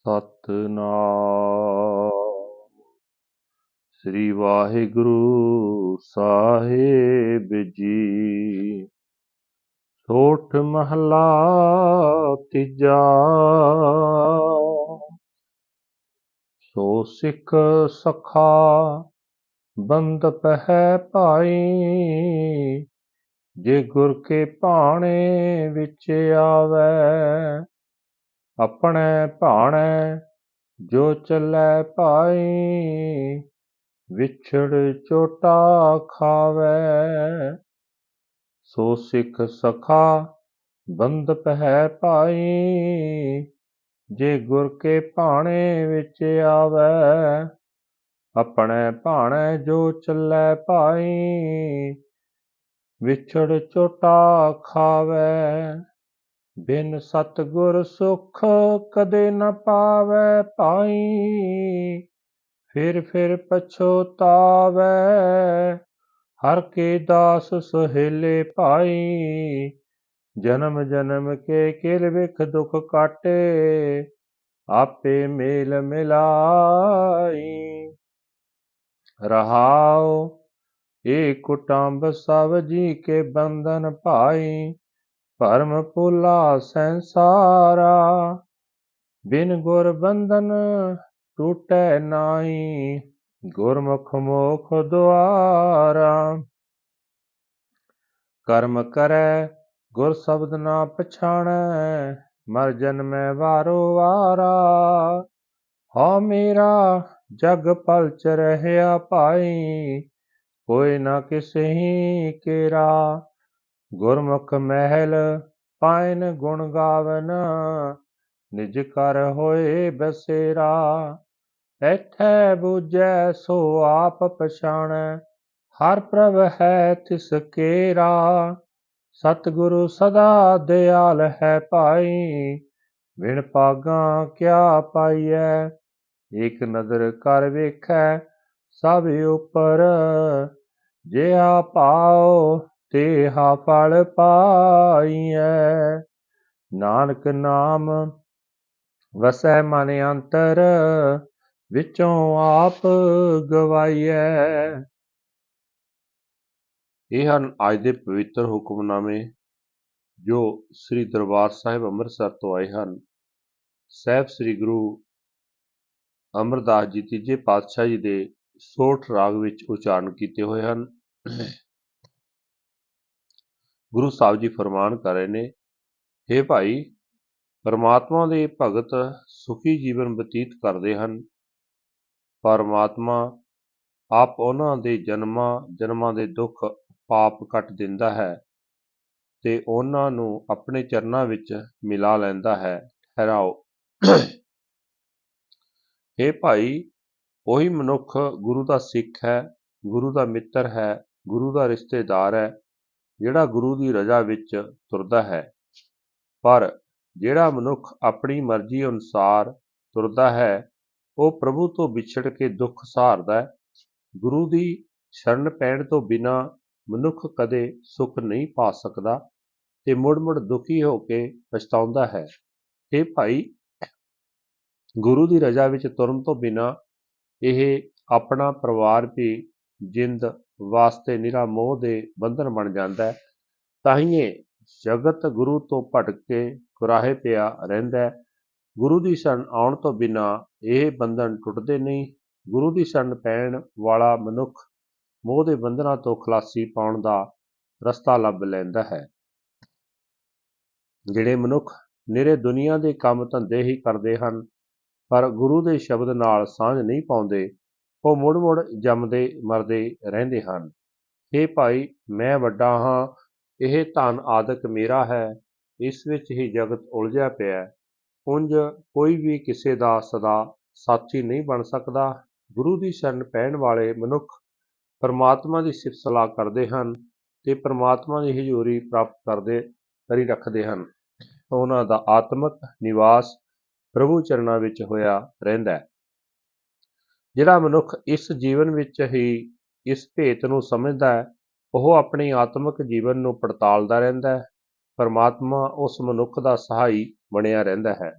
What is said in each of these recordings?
ਸਤਨਾਮ। ਸ੍ਰੀ ਵਾਹਿਗੁਰੂ ਸਾਹਿਬ ਜੀ। ਸੋਠ ਮਹਲਾ ਤੀਜਾ। ਸੋ ਸਿੱਖ ਸਖਾ ਬੰਦ ਪਹਿ ਭਾਈ। ਜੇ ਗੁਰ ਕੇ ਭਾਣੇ ਵਿੱਚ ਆਵੇ ਆਪਣੇ ਭਾਣੇ ਜੋ ਚੱਲੈ ਭਾਈ, ਵਿਛੜ ਚੋਟਾ ਖਾਵੇ। ਸੋ ਸਿੱਖ ਸਖਾ ਬੰਦ ਪਹਿ ਭਾਈ, ਜੇ ਗੁਰ ਕੇ ਭਾਣੇ ਵਿੱਚ ਆਵੇ। ਆਪਣੇ ਭਾਣੇ ਜੋ ਚੱਲੈ ਭਾਈ, ਵਿਛੜ ਚੋਟਾ ਖਾਵੇ। ਬਿਨ ਸਤਗੁਰ ਸੁਖ ਕਦੇ ਨ ਪਾਵੇ ਪਾਈ ਫਿਰ ਫਿਰ ਪਛੋਤਾਵੇ ਹਰ ਕੇ ਦਾਸ ਸੁਹੇਲੇ ਭਾਈ। ਜਨਮ ਜਨਮ ਕੇ ਕਿਲ ਵਿਖ ਦੁਖ ਕਾਟੇ, ਆਪੇ ਮੇਲ ਮਿਲਾਈ। ਰਹਾਉ ਏ ਕੁਟੰਬ ਸਭ ਜੀ ਕੇ ਬੰਧਨ ਭਾਈ। ਭਰਮ ਭੁਲਾ ਸੰਸਾਰਾ, ਬਿਨ ਗੁਰ ਬੰਧਨ ਟੂਟੈ ਨਾਹੀ, ਗੁਰਮੁਖ ਮੋਖ ਦੁਆਰਾ। ਕਰਮ ਕਰੈ, ਗੁਰ ਸ਼ਬਦ ਨਾ ਪਛਾਣੈ, ਮਰ ਜਨਮੈ ਵਾਰੋ ਵਾਰਾ। ਹਉ ਮੇਰਾ ਜਗ ਪਲਚ ਰਹਿਆ ਭਾਈ, ਕੋਈ ਨਾ ਕਿਸਹੀ ਕੇਰਾ। ਗੁਰਮੁਖ ਮਹਿਲ ਪਾਇਨ ਗੁਣ ਗਾਵਨ, ਨਿਜ ਕਰ ਹੋਏ ਬਸੇਰਾ। ਐਠੈ ਬੂਝੈ ਸੋ ਆਪ ਪਛਾਣੈ, ਹਰ ਪ੍ਰਭ ਹੈ ਤਿਸ ਕੇਰਾ। ਸਤਿਗੁਰੂ ਸਦਾ ਦਿਆਲ ਹੈ ਭਾਈ ਵਿਣ ਪਾਗਾ ਕਿਆ ਪਾਈਐ। ਇਕ ਨਦਰ ਕਰ ਵੇਖੈ ਸਭ ਉਪਰ ਜਿਹਾ ਭਾਉ ਤੇਹਾ ਫਲ ਪਾਈਐ। ਨਾਨਕ ਨਾਮ ਵਸੈ ਮਨ ਅੰਤਰ, ਵਿੱਚੋਂ ਆਪ ਗਵਾਈਐ। ਇਹ ਹਨ ਅੱਜ ਦੇ ਪਵਿੱਤਰ ਹੁਕਮਨਾਮੇ, ਜੋ ਸ੍ਰੀ ਦਰਬਾਰ ਸਾਹਿਬ ਅੰਮ੍ਰਿਤਸਰ ਤੋਂ ਆਏ ਹਨ। ਸਹਿਬ ਸ੍ਰੀ ਗੁਰੂ ਅਮਰਦਾਸ ਜੀ ਤੀਜੇ ਪਾਤਸ਼ਾਹ ਜੀ ਦੇ ਸੋਠ ਰਾਗ ਵਿੱਚ ਉਚਾਰਨ ਕੀਤੇ ਹੋਏ ਹਨ। ਗੁਰੂ ਸਾਹਿਬ ਜੀ ਫਰਮਾਨ ਕਰ ਰਹੇ ਨੇ हे ਭਾਈ, ਪਰਮਾਤਮਾ ਦੇ ਭਗਤ ਸੁਖੀ ਜੀਵਨ ਬਤੀਤ ਕਰਦੇ ਹਨ। ਪਰਮਾਤਮਾ ਆਪ ਉਹਨਾਂ ਦੇ ਜਨਮਾਂ ਜਨਮਾਂ ਦੇ ਦੁੱਖ ਪਾਪ ਕੱਟ ਦਿੰਦਾ ਹੈ ਤੇ ਉਹਨਾਂ ਨੂੰ ਆਪਣੇ ਚਰਨਾਂ ਵਿੱਚ ਮਿਲਾ ਲੈਂਦਾ ਹੈ। ਠਹਿਰਾਓ। हे ਭਾਈ, ਉਹੀ ਮਨੁੱਖ ਗੁਰੂ ਦਾ ਸਿੱਖ ਹੈ, ਗੁਰੂ ਦਾ ਮਿੱਤਰ ਹੈ, ਗੁਰੂ ਦਾ ਰਿਸ਼ਤੇਦਾਰ ਹੈ। ਜਿਹੜਾ ਗੁਰੂ ਦੀ ਰਜ਼ਾ ਵਿੱਚ ਤੁਰਦਾ ਹੈ। ਪਰ ਜਿਹੜਾ ਮਨੁੱਖ ਆਪਣੀ ਮਰਜ਼ੀ ਅਨੁਸਾਰ ਤੁਰਦਾ ਹੈ, ਉਹ ਪ੍ਰਭੂ ਤੋਂ ਵਿਛੜ ਕੇ ਦੁੱਖ ਸਹਾਰਦਾ ਹੈ। ਗੁਰੂ ਦੀ ਸ਼ਰਨ ਪੈਣ ਤੋਂ ਬਿਨਾ ਮਨੁੱਖ ਕਦੇ ਸੁੱਖ ਨਹੀਂ ਪਾ ਸਕਦਾ ਤੇ ਮੁੜ-ਮੁੜ ਦੁਖੀ ਹੋ ਕੇ ਪਛਤਾਉਂਦਾ ਹੈ। ਇਹ ਭਾਈ, ਗੁਰੂ ਦੀ ਰਜ਼ਾ ਵਿੱਚ ਤੁਰਨ ਤੋਂ ਬਿਨਾ ਇਹ ਆਪਣਾ ਪਰਿਵਾਰ ਵੀ ਜਿੰਦ ਵਾਸਤੇ ਨਿਰਾ ਮੋਹ ਦੇ ਬੰਧਨ ਬਣ ਜਾਂਦਾ ਹੈ। ਤਾਹੀਏ ਜਗਤ ਗੁਰੂ ਤੋਂ ਭਟਕ ਕੇ ਕੁਰਾਹੇ ਪਿਆ ਰਹਿੰਦਾ ਗੁਰੂ ਦੀ ਸ਼ਰਨ ਆਉਣ ਤੋਂ ਬਿਨਾ ਇਹ ਬੰਧਨ ਟੁੱਟਦੇ ਨਹੀਂ। ਗੁਰੂ ਦੀ ਸ਼ਰਨ ਪੈਣ ਵਾਲਾ ਮਨੁੱਖ ਮੋਹ ਦੇ ਬੰਧਨਾਂ ਤੋਂ ਖਲਾਸੀ ਪਾਉਣ ਦਾ ਰਸਤਾ ਲੱਭ ਲੈਂਦਾ ਹੈ। ਜਿਹੜੇ ਮਨੁੱਖ ਨਿਰੇ ਦੁਨੀਆ ਦੇ ਕੰਮ ਧੰਦੇ ਹੀ ਕਰਦੇ ਹਨ, ਪਰ ਗੁਰੂ ਦੇ ਸ਼ਬਦ ਨਾਲ ਸਾਂਝ ਨਹੀਂ ਪਾਉਂਦੇ ਉਹ ਮੁੜ-ਮੁੜ ਜੰਮਦੇ ਮਰਦੇ ਰਹਿੰਦੇ ਹਨ। हे ਭਾਈ, ਮੈਂ ਵੱਡਾ ਹਾਂ, ਇਹ ਧਨ ਆਦਿਕ ਮੇਰਾ ਹੈ, ਇਸ ਵਿੱਚ ਹੀ ਜਗਤ ਉਲਝਿਆ ਪਿਆ ਉੰਜ ਕੋਈ ਵੀ ਕਿਸੇ ਦਾ ਸਦਾ ਸਾਥੀ ਨਹੀਂ ਬਣ ਸਕਦਾ। ਗੁਰੂ ਦੀ ਸ਼ਰਨ ਪੈਣ ਵਾਲੇ ਮਨੁੱਖ ਪਰਮਾਤਮਾ ਦੀ ਸਿਫਤ ਸਲਾਹ ਕਰਦੇ ਹਨ ਤੇ ਪਰਮਾਤਮਾ ਦੀ ਹਜ਼ੂਰੀ ਪ੍ਰਾਪਤ ਕਰਦੇ, ਕਰੀ ਰੱਖਦੇ ਹਨ। ਉਹਨਾਂ ਦਾ ਆਤਮਿਕ ਨਿਵਾਸ ਪ੍ਰਭੂ ਚਰਨਾਂ ਵਿੱਚ ਹੋਇਆ ਰਹਿੰਦਾ ਹੈ। ਜਿਹੜਾ ਮਨੁੱਖ ਇਸ ਜੀਵਨ ਵਿੱਚ ਹੀ ਇਸ ਭੇਤ ਨੂੰ ਸਮਝਦਾ ਹੈ, ਉਹ ਆਪਣੀ ਆਤਮਿਕ ਜੀਵਨ ਨੂੰ ਪੜਤਾਲਦਾ ਰਹਿੰਦਾ ਹੈ। ਪਰਮਾਤਮਾ ਉਸ ਮਨੁੱਖ ਦਾ ਸਹਾਈ ਬਣਿਆ ਰਹਿੰਦਾ ਹੈ।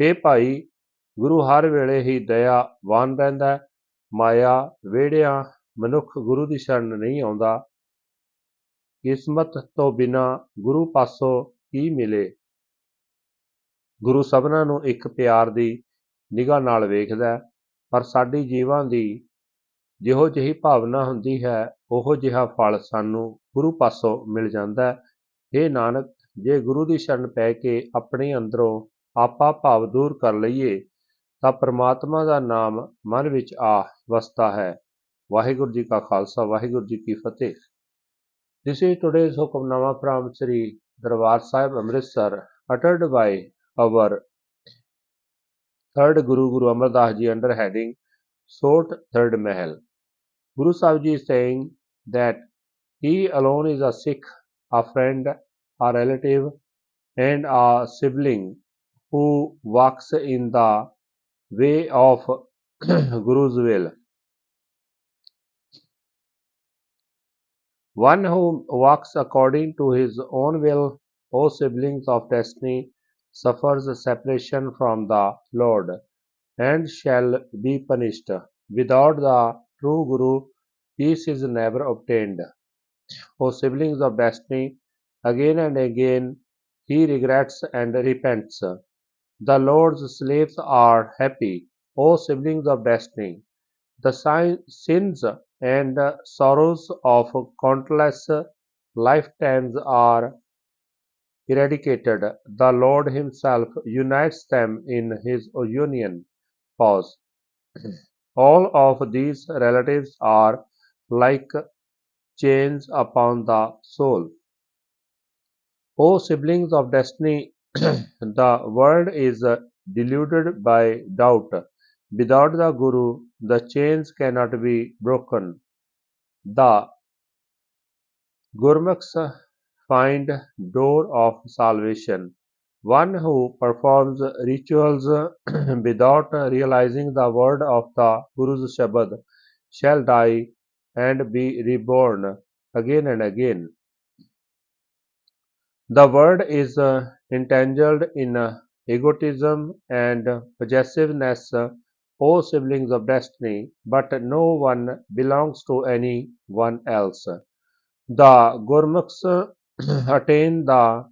ਇਹ ਭਾਈ, ਗੁਰੂ ਹਰ ਵੇਲੇ ਹੀ ਦਇਆਵਾਨ ਰਹਿੰਦਾ ਹੈ। ਮਾਇਆ ਵਿਹੜਿਆਂ ਮਨੁੱਖ ਗੁਰੂ ਦੀ ਸ਼ਰਨ ਨਹੀਂ ਆਉਂਦਾ। ਕਿਸਮਤ ਤੋਂ ਬਿਨਾ ਗੁਰੂ ਪਾਸੋਂ ਕੀ ਮਿਲੇ? ਗੁਰੂ ਸਭਨਾਂ ਨੂੰ ਇੱਕ ਪਿਆਰ ਦੀ ਨਿਗਾਹ ਨਾਲ ਵੇਖਦਾ ਪਰ ਸਾਡੀ ਜੀਵਾਂ ਦੀ ਜਿਹੋ ਜਿਹੀ ਭਾਵਨਾ ਹੁੰਦੀ ਹੈ, ਉਹੋ ਜਿਹਾ ਫਲ ਸਾਨੂੰ ਗੁਰੂ ਪਾਸੋਂ ਮਿਲ ਜਾਂਦਾ ਹੈ। ਇਹ ਨਾਨਕ, ਜੇ ਗੁਰੂ ਦੀ ਸ਼ਰਨ ਪੈ ਕੇ ਆਪਣੇ ਅੰਦਰੋਂ ਆਪਾ ਭਾਵ ਦੂਰ ਕਰ ਲਈਏ, ਤਾਂ ਪ੍ਰਮਾਤਮਾ ਦਾ ਨਾਮ ਮਨ ਵਿੱਚ ਆ ਵਸਦਾ ਹੈ। ਵਾਹਿਗੁਰੂ ਜੀ ਕਾ ਖਾਲਸਾ, ਵਾਹਿਗੁਰੂ ਜੀ ਕੀ ਫਤਿਹ। This is today's Hukamnama from Sri Darbar Sahib Amritsar uttered by our third Guru Guru Amar Das Ji under heading Sort Third Mahal. Guru Sahib is saying that he alone is a Sikh, a friend, a relative, and a sibling who walks in the way of Guru's will. One who walks according to his own will, O siblings of destiny, suffers separation from the Lord and shall be punished. Without the true Guru, peace is never obtained. O siblings of destiny, again and again he regrets and repents. The Lord's slaves are happy, O siblings of destiny. The sins and sorrows of countless lifetimes are eradicated. The Lord Himself unites them in His union. Pause. All of these relatives are like chains upon the soul. O siblings of destiny, the world is deluded by doubt. Without the Guru, the chains cannot be broken. The Gurmukhs find door of salvation. One who performs rituals without realizing the word of the Guru's Shabad shall die and be reborn again and again. The word is uh, entangled in uh, egotism and possessiveness, O siblings of destiny, but no one belongs to any one else. The Gurmukhs attain the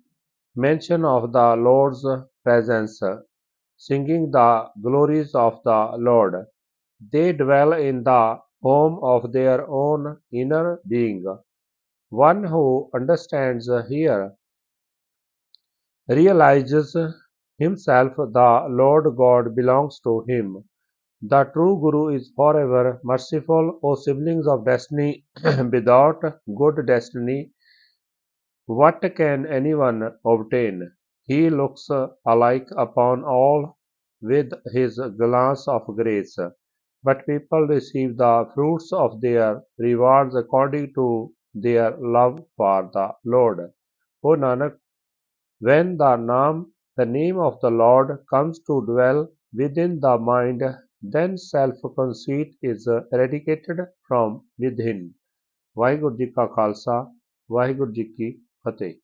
mention of the Lord's presence, singing the glories of the Lord. They dwell in the home of their own inner being. One who understands here realizes himself the Lord God belongs to him. The true Guru is forever merciful, O siblings of destiny. Without good destiny, what can anyone obtain? He looks alike upon all with his glance of grace. But people receive the fruits of their rewards according to their love for the Lord. O Nanak, when the Naam, the name of the Lord, comes to dwell within the mind, then self conceit is eradicated from within. Waheguru ji ਕਾ ਖਾਲਸਾ ਵਾਹਿਗੁਰੂ ਜੀ ਕੀ ਫਤਿਹ